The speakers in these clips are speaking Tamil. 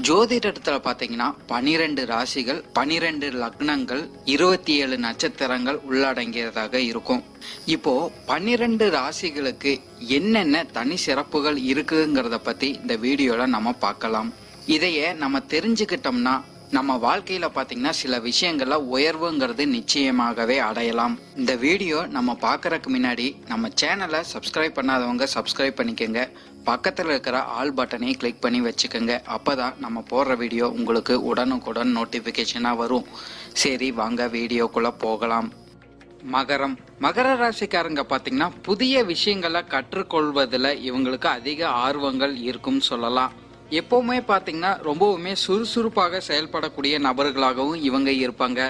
ஜோதிடத்துல பாத்தீங்கன்னா பனிரெண்டு ராசிகள் பனிரெண்டு லக்னங்கள் இருபத்தி ஏழு நட்சத்திரங்கள் உள்ளடங்கியதாக இருக்கும். இப்போ பன்னிரெண்டு ராசிகளுக்கு என்னென்ன தனி சிறப்புகள் இருக்குங்கிறத பத்தி இந்த வீடியோல நம்ம பார்க்கலாம். இதையே நம்ம தெரிஞ்சுக்கிட்டோம்னா நம்ம வாழ்க்கையில பாத்தீங்கன்னா சில விஷயங்கள்ல உயர்வுங்கிறது நிச்சயமாகவே அடையலாம். இந்த வீடியோ நம்ம பார்க்கறதுக்கு முன்னாடி நம்ம சேனலை சப்ஸ்கிரைப் பண்ணாதவங்க சப்ஸ்கிரைப் பண்ணிக்கோங்க. பக்கத்தில் இருக்கிற ஆல் பட்டனையும் கிளிக் பண்ணி வச்சுக்கோங்க. அப்பதான் நம்ம போடுற வீடியோ உங்களுக்கு உடனுக்குடன் நோட்டிஃபிகேஷனாக வரும். சரி வாங்க வீடியோக்குள்ளே போகலாம். மகரம். மகர ராசிக்காரங்க பார்த்தீங்கன்னா புதிய விஷயங்களை கற்றுக்கொள்வதில் இவங்களுக்கு அதிக ஆர்வங்கள் இருக்கும் சொல்லலாம். எப்பவுமே பார்த்தீங்கன்னா ரொம்பவுமே சுறுசுறுப்பாக செயல்படக்கூடிய நபர்களாகவும் இவங்க இருப்பாங்க.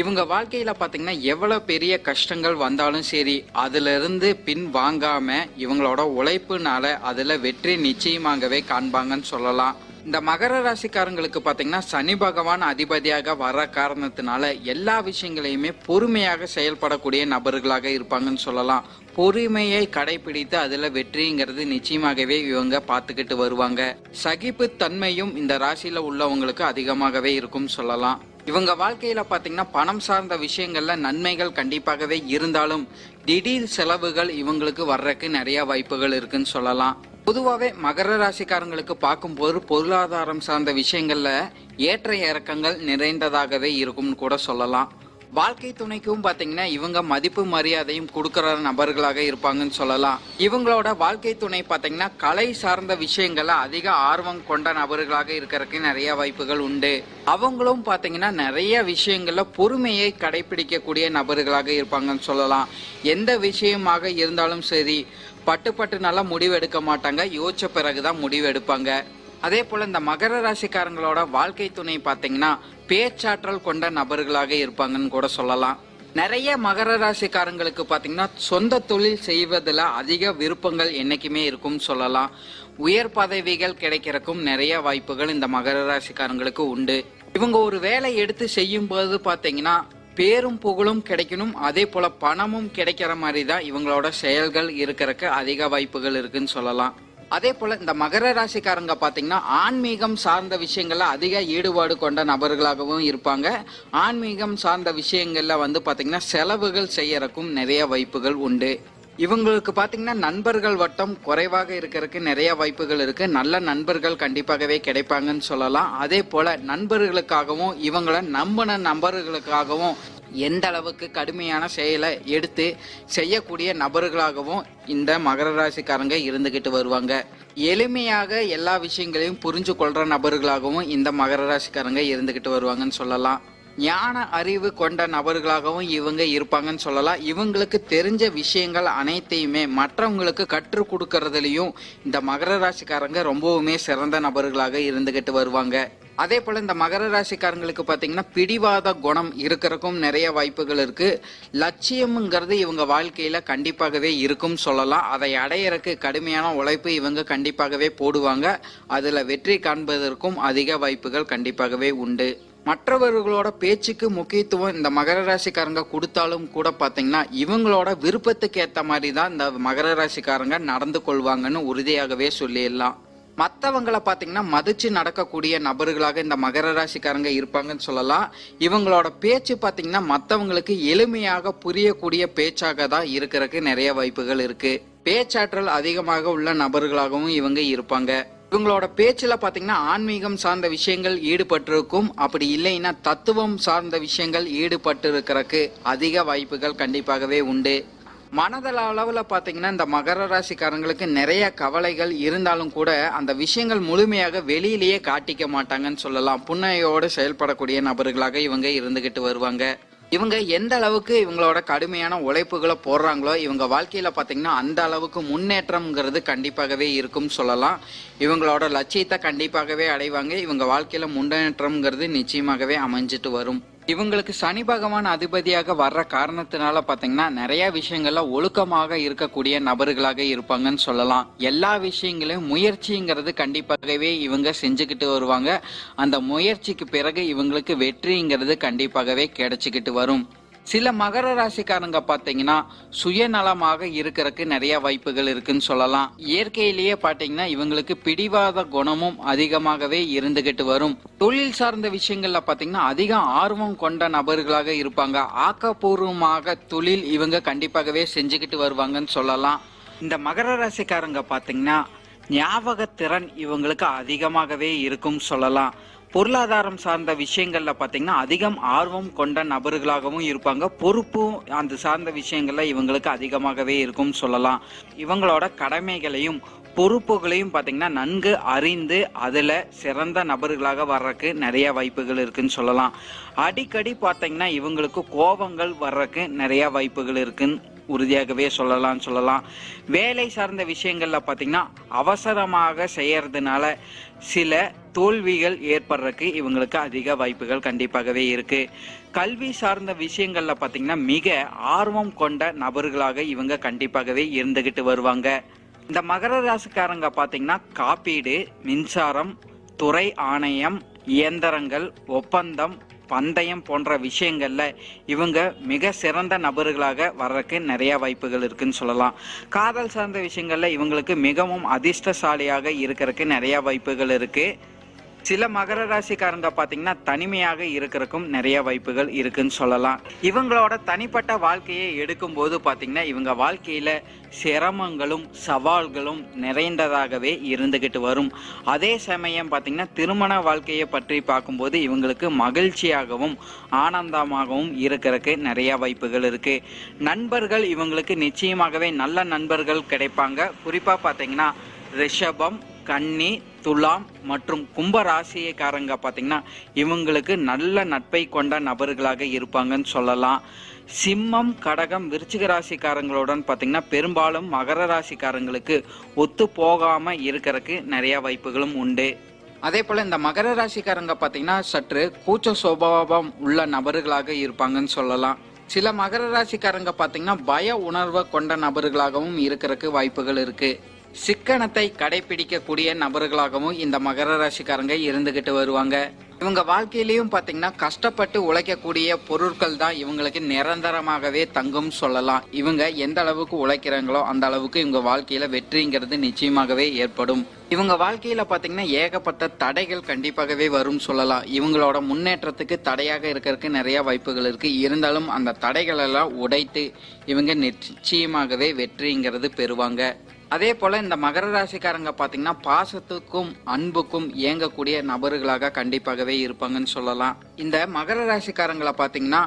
இவங்க வாழ்க்கையில பாத்தீங்கன்னா எவ்வளவு பெரிய கஷ்டங்கள் வந்தாலும் சரி அதுல இருந்து பின் வாங்காம இவங்களோட உழைப்புனால அதுல வெற்றி நிச்சயமாகவே காண்பாங்கன்னு சொல்லலாம். இந்த மகர ராசிக்காரங்களுக்கு பார்த்தீங்கன்னா சனி பகவான் அதிபதியாக வர காரணத்தினால எல்லா விஷயங்களையுமே பொறுமையாக செயல்படக்கூடிய நபர்களாக இருப்பாங்கன்னு சொல்லலாம். பொறுமையை கடைபிடித்து அதுல வெற்றிங்கிறது நிச்சயமாகவே இவங்க பார்த்துக்கிட்டு வருவாங்க. சகிப்பு தன்மையும் இந்த ராசியில உள்ளவங்களுக்கு அதிகமாகவே இருக்கும் சொல்லலாம். இவங்க வாழ்க்கையில பாத்தீங்கன்னா பணம் சார்ந்த விஷயங்கள்ல நன்மைகள் கண்டிப்பாகவே இருந்தாலும் திடீர் செலவுகள் இவங்களுக்கு வர்றதுக்கு நிறைய வாய்ப்புகள் இருக்குன்னு சொல்லலாம். பொதுவாகவே மகர ராசிக்காரங்களுக்கு பார்க்கும்போது பொருளாதாரம் சார்ந்த விஷயங்களில் ஏற்ற இறக்கங்கள் நிறைந்ததாகவே இருக்கும்னு கூட சொல்லலாம். வாழ்க்கை துணைக்கும் பார்த்தீங்கன்னா இவங்க மதிப்பு மரியாதையும் கொடுக்குற நபர்களாக இருப்பாங்கன்னு சொல்லலாம். இவங்களோட வாழ்க்கை துணை பார்த்தீங்கன்னா கலை சார்ந்த விஷயங்களை அதிக ஆர்வம் கொண்ட நபர்களாக இருக்கிறதுக்கு நிறைய வாய்ப்புகள் உண்டு. அவங்களும் பார்த்தீங்கன்னா நிறைய விஷயங்களில் பொறுமையை கடைபிடிக்கக்கூடிய நபர்களாக இருப்பாங்கன்னு சொல்லலாம். எந்த விஷயமாக இருந்தாலும் சரி பட்டு பட்டு நல்லா முடிவு எடுக்க மாட்டாங்க. யோசிச்ச பிறகுதான் முடிவு எடுப்பாங்க அதே போல இந்த மகர ராசிக்காரங்களோட வாழ்க்கை துணை பார்த்தீங்கன்னா பேச்சாற்றல் கொண்ட நபர்களாக இருப்பாங்கன்னு கூட சொல்லலாம். நிறைய மகர ராசிக்காரங்களுக்கு பார்த்தீங்கன்னா சொந்த தொழில் செய்வதில் அதிக விருப்பங்கள் என்னைக்குமே இருக்கும்னு சொல்லலாம். உயர் பதவிகள் கிடைக்கிறக்கும் நிறைய வாய்ப்புகள் இந்த மகர ராசிக்காரங்களுக்கு உண்டு. இவங்க ஒரு வேலை எடுத்து செய்யும் போது பார்த்தீங்கன்னா பேரும் புகழும் கிடைக்கணும். அதே போல பணமும் கிடைக்கிற மாதிரி தான் இவங்களோட செயல்கள் இருக்கிறதுக்கு அதிக வாய்ப்புகள் இருக்குன்னு சொல்லலாம். அதே போல இந்த மகர ராசிக்காரங்க பாத்தீங்கன்னா ஆன்மீகம் சார்ந்த விஷயங்கள்ல அதிக ஈடுபாடு கொண்ட நபர்களாகவும் இருப்பாங்க. ஆன்மீகம் சார்ந்த விஷயங்கள்ல வந்து பாத்தீங்கன்னா செலவுகள் செய்யறக்கும் நிறைய வாய்ப்புகள் உண்டு. இவங்களுக்கு பாத்தீங்கன்னா நண்பர்கள் வட்டம் குறைவாக இருக்கிறதுக்கு நிறைய வாய்ப்புகள் இருக்கு. நல்ல நண்பர்கள் கண்டிப்பாகவே கிடைப்பாங்கன்னு சொல்லலாம். அதே போல நண்பர்களுக்காகவும் இவங்களை நம்பின நபர்களுக்காகவும் எந்த அளவுக்கு கடுமையான செயலை எடுத்து செய்யக்கூடிய நபர்களாகவும் இந்த மகர ராசிக்காரங்க இருந்துகிட்டு வருவாங்க. எளிமையாக எல்லா விஷயங்களையும் புரிஞ்சு கொள்ற நபர்களாகவும் இந்த மகர ராசிக்காரங்க இருந்துகிட்டு வருவாங்கன்னு சொல்லலாம். ஞான அறிவு கொண்ட நபர்களாகவும் இவங்க இருப்பாங்கன்னு சொல்லலாம். இவங்களுக்கு தெரிஞ்ச விஷயங்கள் அனைத்தையுமே மற்றவங்களுக்கு கற்றுக் கொடுக்கறதுலையும் இந்த மகர ராசிக்காரங்க ரொம்பவுமே சிறந்த நபர்களாக இருந்துகிட்டு வருவாங்க. அதே போல இந்த மகர ராசிக்காரங்களுக்கு பாத்தீங்கன்னா பிடிவாத குணம் இருக்கிறக்கும் நிறைய வாய்ப்புகள் இருக்கு. லட்சியம்ங்கிறது இவங்க வாழ்க்கையில கண்டிப்பாகவே இருக்கும் சொல்லலாம். அதை அடையறக்கு கடுமையான உழைப்பு இவங்க கண்டிப்பாகவே போடுவாங்க. அதுல வெற்றி காண்பதற்கும் அதிக வாய்ப்புகள் கண்டிப்பாகவே உண்டு. மற்றவர்களோட பேச்சுக்கு முக்கியத்துவம் இந்த மகர ராசிக்காரங்க கொடுத்தாலும் கூட பார்த்தீங்கன்னா இவங்களோட விருப்பத்துக்கு ஏற்ற மாதிரி தான் இந்த மகர ராசிக்காரங்க நடந்து கொள்வாங்கன்னு உறுதியாகவே சொல்லிடலாம். மற்றவங்களை பார்த்தீங்கன்னா மதிச்சு நடக்கக்கூடிய நபர்களாக இந்த மகர ராசிக்காரங்க இருப்பாங்கன்னு சொல்லலாம். இவங்களோட பேச்சு பார்த்தீங்கன்னா மற்றவங்களுக்கு எளிமையாக புரியக்கூடிய பேச்சாக தான் இருக்கிறதுக்கு நிறைய வாய்ப்புகள் இருக்கு. பேச்சாற்றல் அதிகமாக உள்ள நபர்களாகவும் இவங்க இருப்பாங்க. இவங்களோட பேச்சில் பார்த்தீங்கன்னா ஆன்மீகம் சார்ந்த விஷயங்கள் ஈடுபட்டிருக்கும். அப்படி இல்லைன்னா தத்துவம் சார்ந்த விஷயங்கள் ஈடுபட்டிருக்கிறதுக்கு அதிக வாய்ப்புகள் கண்டிப்பாகவே உண்டு. மனதள அளவில் பார்த்தீங்கன்னா இந்த மகர ராசிக்காரங்களுக்கு நிறைய கவலைகள் இருந்தாலும் கூட அந்த விஷயங்கள் முழுமையாக வெளியிலேயே காட்டிக்க மாட்டாங்கன்னு சொல்லலாம். புன்னையோடு செயல்படக்கூடிய நபர்களாக இவங்க இருந்துகிட்டு வருவாங்க. இவங்க எந்த அளவுக்கு இவங்களோட கடுமையான உழைப்புகளை போடுறாங்களோ இவங்க வாழ்க்கையில பாத்தீங்கன்னா அந்த அளவுக்கு முன்னேற்றம்ங்கிறது கண்டிப்பாகவே இருக்கும் சொல்லலாம். இவங்களோட லட்சியத்தை கண்டிப்பாகவே அடைவாங்க. இவங்க வாழ்க்கையில முன்னேற்றம்ங்கிறது நிச்சயமாகவே அமைஞ்சிட்டு வரும். இவங்களுக்கு சனி பகவான் அதிபதியாக வர்ற காரணத்தினால பாத்தீங்கன்னா நிறைய விஷயங்கள்ல ஒழுக்கமாக இருக்கக்கூடிய நபர்களாக இருப்பாங்கன்னு சொல்லலாம். எல்லா விஷயங்களையும் முயற்சிங்கிறது கண்டிப்பாகவே இவங்க செஞ்சுக்கிட்டு வருவாங்க. அந்த முயற்சிக்கு பிறகு இவங்களுக்கு வெற்றிங்கிறது கண்டிப்பாகவே கிடைச்சிக்கிட்டு வரும். சில மகர ராசிக்காரங்க பார்த்தீங்கன்னா சுயநலமாக இருக்கிறதுக்கு நிறைய வாய்ப்புகள் இருக்குன்னு சொல்லலாம். இயற்கையிலேயே பார்த்தீங்கன்னா இவங்களுக்கு பிடிவாத குணமும் அதிகமாகவே இருந்துகிட்டு வரும். தொழில் சார்ந்த விஷயங்கள்ல பார்த்தீங்கன்னா அதிக ஆர்வம் கொண்ட நபர்களாக இருப்பாங்க. ஆக்கப்பூர்வமாக தொழில் இவங்க கண்டிப்பாகவே செஞ்சுக்கிட்டு வருவாங்கன்னு சொல்லலாம். இந்த மகர ராசிக்காரங்க பாத்தீங்கன்னா ஞாபகத்திறன் இவங்களுக்கு அதிகமாகவே இருக்கும் சொல்லலாம். பொருளாதாரம் சார்ந்த விஷயங்கள்ல பார்த்தீங்கன்னா அதிகம் ஆர்வம் கொண்ட நபர்களாகவும் இருப்பாங்க. பொறுப்பும் அந்த சார்ந்த விஷயங்கள்ல இவங்களுக்கு அதிகமாகவே இருக்கும் சொல்லலாம். இவங்களோட கடமைகளையும் பொறுப்புகளையும் பார்த்தீங்கன்னா நன்கு அறிந்து அதில் சிறந்த நபர்களாக வர்றதுக்கு நிறைய வாய்ப்புகள் இருக்குன்னு சொல்லலாம். அடிக்கடி பார்த்தீங்கன்னா இவங்களுக்கு கோபங்கள் வர்றதுக்கு நிறைய வாய்ப்புகள் இருக்குன்னு உறுதியாகவே சொல்லலாம் சொல்லலாம். வேலை சார்ந்த விஷயங்கள்ல பார்த்தீங்கன்னா அவசரமாக செய்யறதுனால சில தோல்விகள் ஏற்படுறதுக்கு இவங்களுக்கு அதிக வாய்ப்புகள் கண்டிப்பாகவே இருக்கு. கல்வி சார்ந்த விஷயங்கள்ல பாத்தீங்கன்னா மிக ஆர்வம் கொண்ட நபர்களாக இவங்க கண்டிப்பாகவே இருந்துகிட்டு வருவாங்க. இந்த மகர ராசிக்காரங்க பாத்தீங்கன்னா காப்பீடு மின்சாரம் துறை ஆணையம் இயந்திரங்கள் ஒப்பந்தம் பந்தயம் போன்ற விஷயங்களில் இவங்க மிக சிறந்த நபர்களாக வர்றதுக்கு நிறைய வாய்ப்புகள் இருக்குன்னு சொல்லலாம். காதல் சார்ந்த விஷயங்களில் இவங்களுக்கு மிகவும் அதிர்ஷ்டசாலியாக இருக்கிறதுக்கு நிறைய வாய்ப்புகள் இருக்குது சில மகர ராசிக்காரங்க பாத்தீங்கன்னா தனிமையாக இருக்கிறதுக்கும் நிறைய வாய்ப்புகள் இருக்குன்னு சொல்லலாம். இவங்களோட தனிப்பட்ட வாழ்க்கையை எடுக்கும்போது பாத்தீங்கன்னா இவங்க வாழ்க்கையில சிரமங்களும் சவால்களும் நிறைந்ததாகவே இருந்துகிட்டு வரும். அதே சமயம் பாத்தீங்கன்னா திருமண வாழ்க்கையை பற்றி பார்க்கும்போது இவங்களுக்கு மகிழ்ச்சியாகவும் ஆனந்தமாகவும் இருக்கிறதுக்கு நிறைய வாய்ப்புகள் இருக்கு. நண்பர்கள் இவங்களுக்கு நிச்சயமாகவே நல்ல நண்பர்கள் கிடைப்பாங்க. குறிப்பா பாத்தீங்கன்னா ரிஷபம் கன்னி துலாம் மற்றும் கும்ப ராசியக்காரங்க பார்த்தீங்கன்னா இவங்களுக்கு நல்ல நட்பை கொண்ட நபர்களாக இருப்பாங்கன்னு சொல்லலாம். சிம்மம் கடகம் விருச்சிக ராசிக்காரங்களுடன் பார்த்தீங்கன்னா பெரும்பாலும் மகர ராசிக்காரங்களுக்கு ஒத்து போகாமல் இருக்கிறதுக்கு நிறைய வாய்ப்புகளும் உண்டு. அதே போல் இந்த மகர ராசிக்காரங்க பார்த்தீங்கன்னா சற்று கூச்ச சுபாவம் உள்ள நபர்களாக இருப்பாங்கன்னு சொல்லலாம். சில மகர ராசிக்காரங்க பார்த்தீங்கன்னா பய உணர்வை கொண்ட நபர்களாகவும் இருக்கிறதுக்கு வாய்ப்புகள் இருக்குது சிக்கனத்தை கடைபிடிக்கக்கூடிய நபர்களாகவும் இந்த மகர ராசிக்காரங்க இருந்துகிட்டு வருவாங்க. இவங்க வாழ்க்கையிலையும் பாத்தீங்கன்னா கஷ்டப்பட்டு உழைக்கக்கூடிய பொருட்கள் தான் இவங்களுக்கு நிரந்தரமாகவே தங்கும் சொல்லலாம். இவங்க எந்த அளவுக்கு உழைக்கிறாங்களோ அந்த அளவுக்கு இவங்க வாழ்க்கையில வெற்றிங்கிறது நிச்சயமாகவே ஏற்படும். இவங்க வாழ்க்கையில பாத்தீங்கன்னா ஏகப்பட்ட தடைகள் கண்டிப்பாகவே வரும் சொல்லலாம். இவங்களோட முன்னேற்றத்துக்கு தடையாக இருக்கிறதுக்கு நிறைய வாய்ப்புகள் இருக்கு. இருந்தாலும் அந்த தடைகள் எல்லாம் உடைத்து இவங்க நிச்சயமாகவே வெற்றிங்கிறது பெறுவாங்க. அதே போல இந்த மகர ராசிக்காரங்க பாத்தீங்கன்னா பாசத்துக்கும் அன்புக்கும் இயங்கக்கூடிய நபர்களாக கண்டிப்பாகவே இருப்பாங்கன்னு சொல்லலாம். இந்த மகர ராசிக்காரங்களை பாத்தீங்கன்னா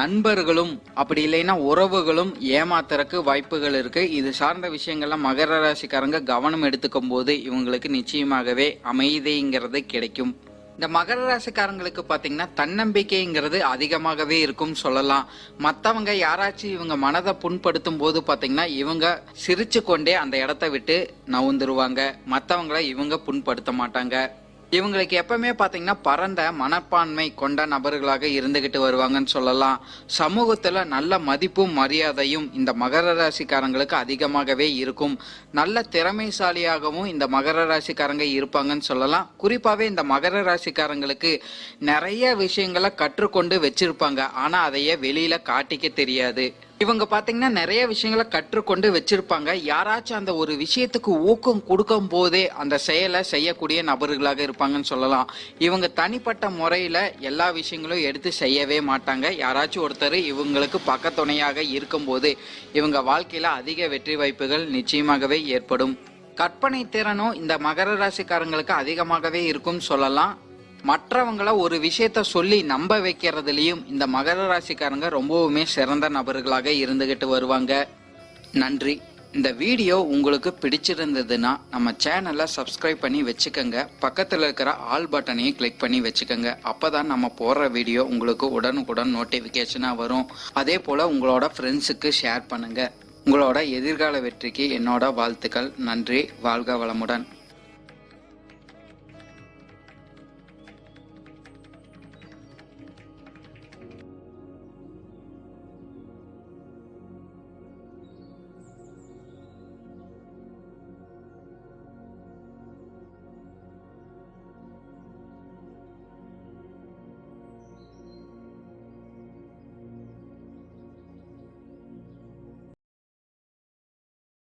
நண்பர்களும் அப்படி இல்லைன்னா உறவுகளும் ஏமாத்துறக்கு வாய்ப்புகள் இருக்கு. இது சார்ந்த விஷயங்கள்லாம் மகர ராசிக்காரங்க கவனம் எடுத்துக்கும் போது இவங்களுக்கு நிச்சயமாகவே அமைதிங்கிறது கிடைக்கும். இந்த மகர ராசிக்காரங்களுக்கு பார்த்தீங்கன்னா தன்னம்பிக்கைங்கிறது அதிகமாகவே இருக்கும் சொல்லலாம். மற்றவங்க யாராச்சும் இவங்க மனதை புண்படுத்தும் போது பார்த்தீங்கன்னா இவங்க சிரிச்சு கொண்டே அந்த இடத்த விட்டு நவுந்துருவாங்க. மற்றவங்கள இவங்க புண்படுத்த மாட்டாங்க. இவங்களுக்கு எப்பவுமே பார்த்தீங்கன்னா பரந்த மனப்பான்மை கொண்ட நபர்களாக இருந்துகிட்டு வருவாங்கன்னு சொல்லலாம். சமூகத்தில் நல்ல மதிப்பும் மரியாதையும் இந்த மகர ராசிக்காரங்களுக்கு அதிகமாகவே இருக்கும். நல்ல திறமைசாலியாகவும் இந்த மகர ராசிக்காரங்க இருப்பாங்கன்னு சொல்லலாம். குறிப்பாகவே இந்த மகர ராசிக்காரங்களுக்கு நிறைய விஷயங்களை கற்றுக்கொண்டு வச்சிருப்பாங்க. ஆனால் அதையே வெளியில் காட்டிக்க தெரியாது. இவங்க பாத்தீங்கன்னா நிறைய விஷயங்களை கற்றுக்கொண்டு வச்சிருப்பாங்க. யாராச்சும் அந்த ஒரு விஷயத்துக்கு ஊக்கம் கொடுக்கும் போதே அந்த செயலை செய்யக்கூடிய நபர்களாக இருப்பாங்கன்னு சொல்லலாம். இவங்க தனிப்பட்ட முறையில எல்லா விஷயங்களும் எடுத்து செய்யவே மாட்டாங்க. யாராச்சும் ஒருத்தர் இவங்களுக்கு பக்கத்துணையாக இருக்கும்போது இவங்க வாழ்க்கையில அதிக வெற்றி வாய்ப்புகள் நிச்சயமாகவே ஏற்படும். கற்பனை திறனும் இந்த மகர ராசிக்காரங்களுக்கு அதிகமாகவே இருக்கும் சொல்லலாம். மற்றவங்கள ஒரு விஷயத்த சொல்லி நம்ப வைக்கிறதுலையும் இந்த மகர ராசிக்காரங்க ரொம்பவுமே சிறந்த நபர்களாக இருந்துகிட்டு வருவாங்க. நன்றி. இந்த வீடியோ உங்களுக்கு பிடிச்சிருந்ததுன்னா நம்ம சேனலை சப்ஸ்கிரைப் பண்ணி வச்சுக்கோங்க. பக்கத்தில் இருக்கிற ஆல் பட்டனையும் கிளிக் பண்ணி வச்சுக்கோங்க. அப்போ தான் நம்ம போடுற வீடியோ உங்களுக்கு உடனுக்குடன் நோட்டிஃபிகேஷனாக வரும். அதே போல் உங்களோட ஃப்ரெண்ட்ஸுக்கு ஷேர் பண்ணுங்கள் உங்களோட எதிர்கால வெற்றிக்கு என்னோட வாழ்த்துக்கள். நன்றி. வாழ்க வளமுடன்.